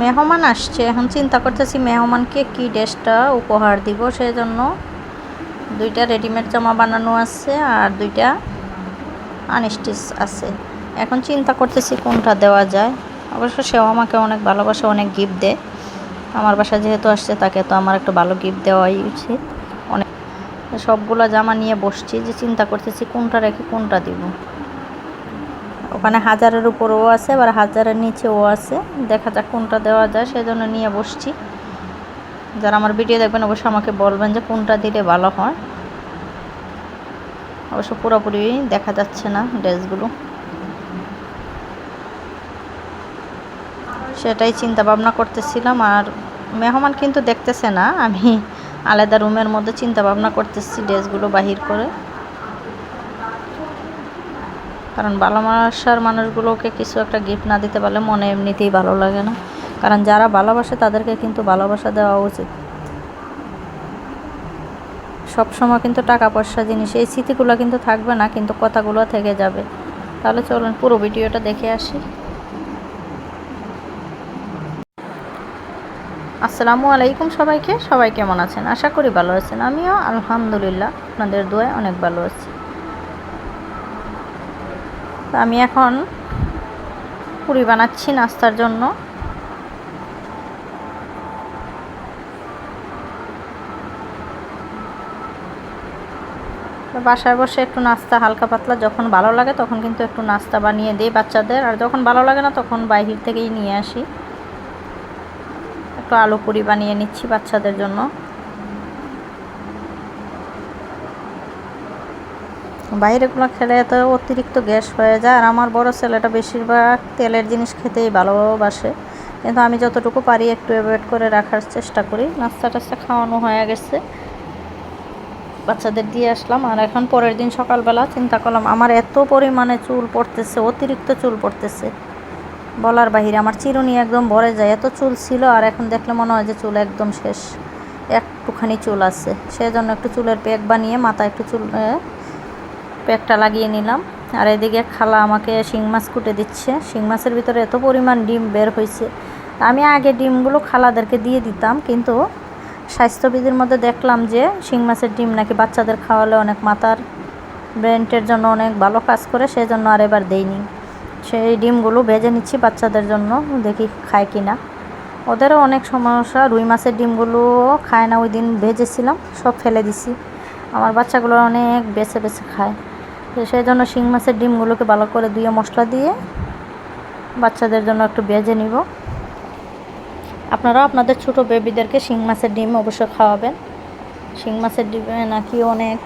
মেহমান আসছে। এখন চিন্তা করতেছি মেহমানকে কি ড্রেসটা উপহার দিব সেই জন্য দুইটা রেডিমেড জামা বানানো আছে আর দুইটা আনস্টিচ আছে। এখন চিন্তা করতেছি কোনটা দেওয়া যায়। অবশ্য সেও আমাকে অনেক ভালোবাসে, অনেক গিফট দেয়। আমার বাসা যেহেতু আসছে, তাকে তো আমার একটা ভালো গিফট দেওয়াই উচিত। অনেক সবগুলো জামা নিয়ে বসছি যে চিন্তা করতেছি কোনটা রেখে কোনটা দিব। ওখানে হাজারের উপরেও আছে, আবার হাজারের নিচেও আছে। দেখা যাক কোনটা দেওয়া যায়, সেজন্য নিয়ে বসছি। যারা আমার ভিডিও দেখবেন, অবশ্যই আমাকে বলবেন যে কোনটা দিলে ভালো হয়। অবশ্য পুরোপুরি দেখা যাচ্ছে না ড্রেসগুলো। সেটাই চিন্তা ভাবনা করতেছিলাম, আর মেহমান কিন্তু দেখতেছে না। আমি আলাদা রুমের মধ্যে চিন্তা ভাবনা করতেছি ড্রেসগুলো বাহির করে। কারণ ভালো ভালোবাসার মানুষগুলোকে কিছু একটা গিফট না দিতে পারলে মনে এমনিতেই ভালো লাগে না। কারণ যারা ভালোবাসে তাদেরকে কিন্তু ভালোবাসা দেওয়া উচিত। সবসময় কিন্তু টাকা পয়সা জিনিস, এই স্মৃতিগুলো কিন্তু থাকবে না, কিন্তু কথাগুলো থেকে যাবে। তাহলে চলুন পুরো ভিডিওটা দেখে আসি। আসসালামু আলাইকুম সবাইকে, সবাই কেমন আছেন? আশা করি ভালো আছেন। আমিও আলহামদুলিল্লাহ, আপনাদের দোয়ায় অনেক ভালো আছি। তো আমি এখন পুরি বানাচ্ছি নাস্তার জন্য। বাসায় বসে একটু নাস্তা হালকা পাতলা যখন ভালো লাগে তখন কিন্তু একটু নাস্তা বানিয়ে দিই বাচ্চাদের। আর যখন ভালো লাগে না তখন বাইরে থেকেই নিয়ে আসি। একটু আলু পুরি বানিয়ে নিচ্ছি বাচ্চাদের জন্য। বাইরেগুলো খেলে তো অতিরিক্ত গ্যাস হয়ে যায়। আর আমার বড় ছেলেটা বেশিরভাগ তেলের জিনিস খেতেই ভালোবাসে। কিন্তু আমি যতটুকু পারি একটু অ্যাভয়েড করে রাখার চেষ্টা করি। নাস্তা টাস্তা খাওয়ানো হয়ে গেছে। বাচ্চাদের দিয়ে আসলাম। আর এখন পরের দিন সকালবেলা চিন্তা করলাম, আমার এত পরিমাণে চুল পড়তেছে, অতিরিক্ত চুল পড়তেছে। বলার বাহিরে আমার চিরুনি একদম ভরে যায়। এত চুল ছিল আর এখন দেখলে মনে হয় যে চুল একদম শেষ। একটুখানি চুল আছে। সেই জন্য একটু চুলের প্যাক বানিয়ে মাথায় একটু চুল প্যাকটা লাগিয়ে নিলাম। আর এদিকে খালা আমাকে শিং মাছ কুটে দিচ্ছে। শিং মাছের ভিতরে এত পরিমাণ ডিম বের হয়েছে আমি আগে ডিমগুলো খালাদেরকে দিয়ে দিতাম, কিন্তু স্বাস্থ্যবিধির মধ্যে দেখলাম যে শিং মাছের ডিম নাকি বাচ্চাদের খাওয়ালে অনেক মাথার ব্রেনটের জন্য অনেক ভালো কাজ করে সেই জন্য আর এবার দেইনি। সেই ডিমগুলো ভেজে নিচ্ছি বাচ্চাদের জন্য, দেখি খায় কি না ওদেরও অনেক সমস্যা, রুই মাছের ডিমগুলো খায় না, ওই দিন ভেজেছিলাম, সব ফেলে দিছি। আমার বাচ্চাগুলো অনেক বেছে বেছে খায়। তো সেই জন্য শিং মাছের ডিমগুলোকে ভালো করে ধুয়ে মশলা দিয়ে বাচ্চাদের জন্য একটু ভেজে নিব। আপনারাও আপনাদের ছোট বেবিদেরকে শিং মাছের ডিম অবশ্যই খাওয়াবেন। শিং মাছের ডিমে নাকি অনেক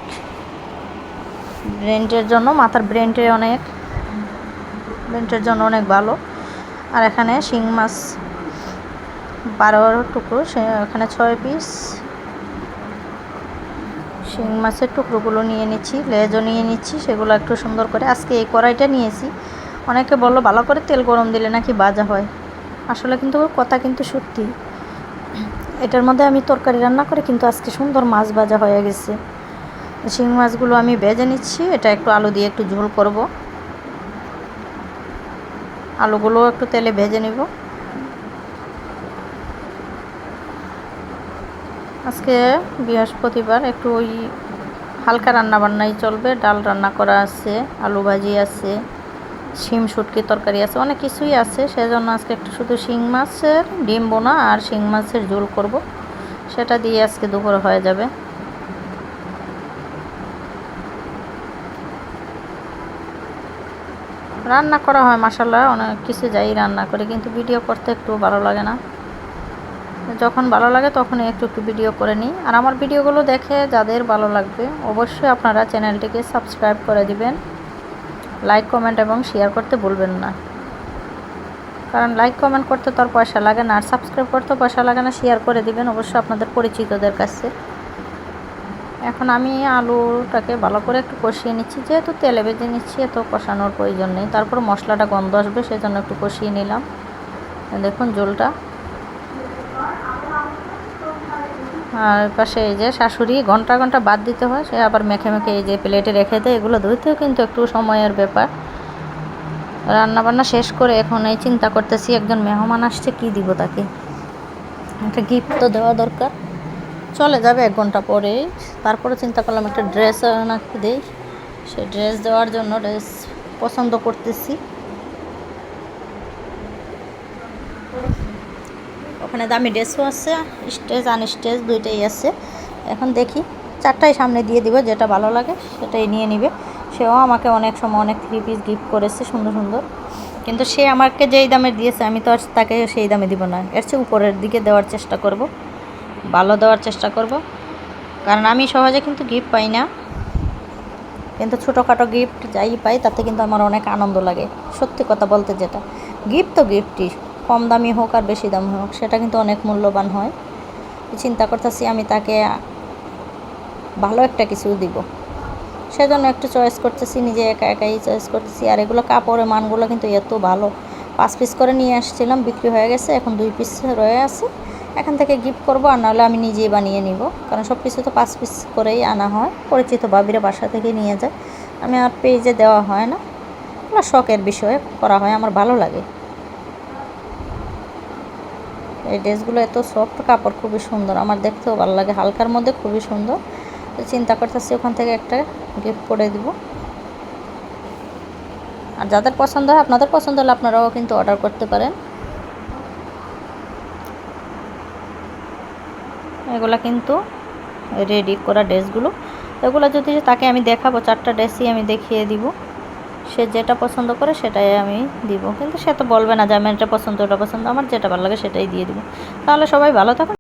ব্রেনটের জন্য, মাথার ব্রেনটে অনেক ব্রেনটের জন্য অনেক ভালো। আর এখানে শিং মাছ বারো টুকরো এখানে ছয় পিস শিং মাছের টুকরোগুলো নিয়ে নিচ্ছি, লেজও নিয়ে নিচ্ছি, সেগুলো একটু সুন্দর করে আজকে এই কড়াইটা নিয়েছি। অনেকে বলল, ভালো করে তেল গরম দিলে নাকি বাজা হয়? আসলে কিন্তু কথা কিন্তু সত্যি। এটার মধ্যে আমি তরকারি রান্না করে কিন্তু আজকে সুন্দর মাছ ভাজা হয়ে গেছে। শিং মাছগুলো আমি ভেজে নিচ্ছি, এটা একটু আলু দিয়ে একটু ঝোল করব। আলুগুলো একটু তেলে ভেজে নিব। আজকে বৃহস্পতিবার একটু ওই হালকা রান্না বান্নাই চলবে। ডাল রান্না করা আছে, আলু ভাজি আছে, শিম শুটকি তরকারি আছে, অনেক কিছুই আছে। সেজন্য আজকে একটু শুধু শিং মাছের ডিম বোনা আর শিং মাছের ঝোল করব। সেটা দিয়ে আজকে দুপুরে হয়ে যাবে। রান্না করা হয় মাসাল্লাহ অনেক কিছু যাই রান্না করে, কিন্তু ভিডিও করতে একটু ভালো লাগে না। যখন ভালো লাগে তখন একটু একটু ভিডিও করে নিই। আর আমার ভিডিওগুলো দেখে যাদের ভালো লাগবে, অবশ্যই আপনারা চ্যানেলটিকে সাবস্ক্রাইব করে দিবেন। লাইক কমেন্ট এবং শেয়ার করতে ভুলবেন না। কারণ লাইক কমেন্ট করতে তো আর পয়সা লাগে না, আর সাবস্ক্রাইব করতে পয়সা লাগে না শেয়ার করে দিবেন অবশ্যই আপনাদের পরিচিতদের কাছে। এখন আমি আলুটাকে ভালো করে একটু কষিয়ে নিচ্ছি, যেহেতু তেলে ভেজে নিচ্ছি, এত কষানোর প্রয়োজন নেই। তারপর মশলাটা গন্ধ আসবে, সেজন্য একটু কষিয়ে নিলাম। দেখুন জলটা আর পাশে এই যে শাশুড়ি, ঘণ্টা ঘণ্টা বাদ দিতে হয়, সে আবার মেখে মেখে এই যে প্লেটে রেখে দেয়, এগুলো ধুইতেও কিন্তু একটু সময়ের ব্যাপার। রান্না বান্না শেষ করে এখন এই চিন্তা করতেছি, একজন মেহমান আসছে, কি দিব তাকে? একটা গিফট তো দেওয়া দরকার। চলে যাবে এক ঘণ্টা পরে তারপরে চিন্তা করলাম একটা ড্রেস নাকি দেই। সেই ড্রেস দেওয়ার জন্য ড্রেস পছন্দ করতেছি। ওখানে দামি ড্রেসও আছে, স্টেজ, আনস্টেজ দুইটাই আছে। এখন দেখি চারটাই সামনে দিয়ে দিব, যেটা ভালো লাগে সেটাই নিয়ে নিবে। সেও আমাকে অনেক সময় অনেক থ্রি পিস গিফট করেছে, সুন্দর সুন্দর। কিন্তু সে আমাকে যেই দামে দিয়েছে, আমি তো আর তাকে সেই দামে দিব না। এর চেয়ে উপরের দিকে দেওয়ার চেষ্টা করব, ভালো দেওয়ার চেষ্টা করব। কারণ আমি সহজে কিন্তু গিফট পাই না। কিন্তু ছোটোখাটো গিফট যাই পাই, তাতে কিন্তু আমার অনেক আনন্দ লাগে। সত্যি কথা বলতে যেটা গিফট তো গিফটই কম দামি হোক আর বেশি দামি হোক, সেটা কিন্তু অনেক মূল্যবান হয়। চিন্তা করতেছি আমি তাকে ভালো একটা কিছু দিব। সেজন্য একটু চয়েস করতেছি, নিজে একা একাই চয়েস করতেছি। আর এগুলো কাপড়ের মানগুলো কিন্তু এত ভালো। পাঁচ পিস করে নিয়ে আসছিলাম, বিক্রি হয়ে গেছে, এখন দুই পিস রয়ে আছে। এখান থেকে গিফট করব আর নাহলে আমি নিজেই বানিয়ে নিব। কারণ সব কিছু তো পাঁচ পিস করেই আনা হয়। পরিচিত বাবিরা বাসা থেকে নিয়ে যায়। আমি আর পেজে দেওয়া হয় না। শখের বিষয়ে, করা হয়, আমার ভালো লাগে। এই ড্রেসগুলো এত সফট কাপড় খুবই সুন্দর। আমার দেখতেও ভালো লাগে, হালকার মধ্যে খুবই সুন্দর। তো চিন্তা করতেছি ওখান থেকে একটা গিফট করে দিব। আর যাদের পছন্দ হয়, আপনাদের পছন্দ হলে আপনারাও কিন্তু অর্ডার করতে পারেন। এগুলো কিন্তু রেডি করা ড্রেসগুলো। এগুলো যদি তাকে আমি দেখাবো, চারটা ড্রেসই আমি দেখিয়ে দিব। সে যেটা পছন্দ করে সেটাই আমি দিব। কিন্তু সে তো বলবে না যে আমি এটা পছন্দ, ওটা পছন্দ, আমার যেটা ভালো লাগে সেটাই দিয়ে দিব। তাহলে সবাই ভালো থাকুন।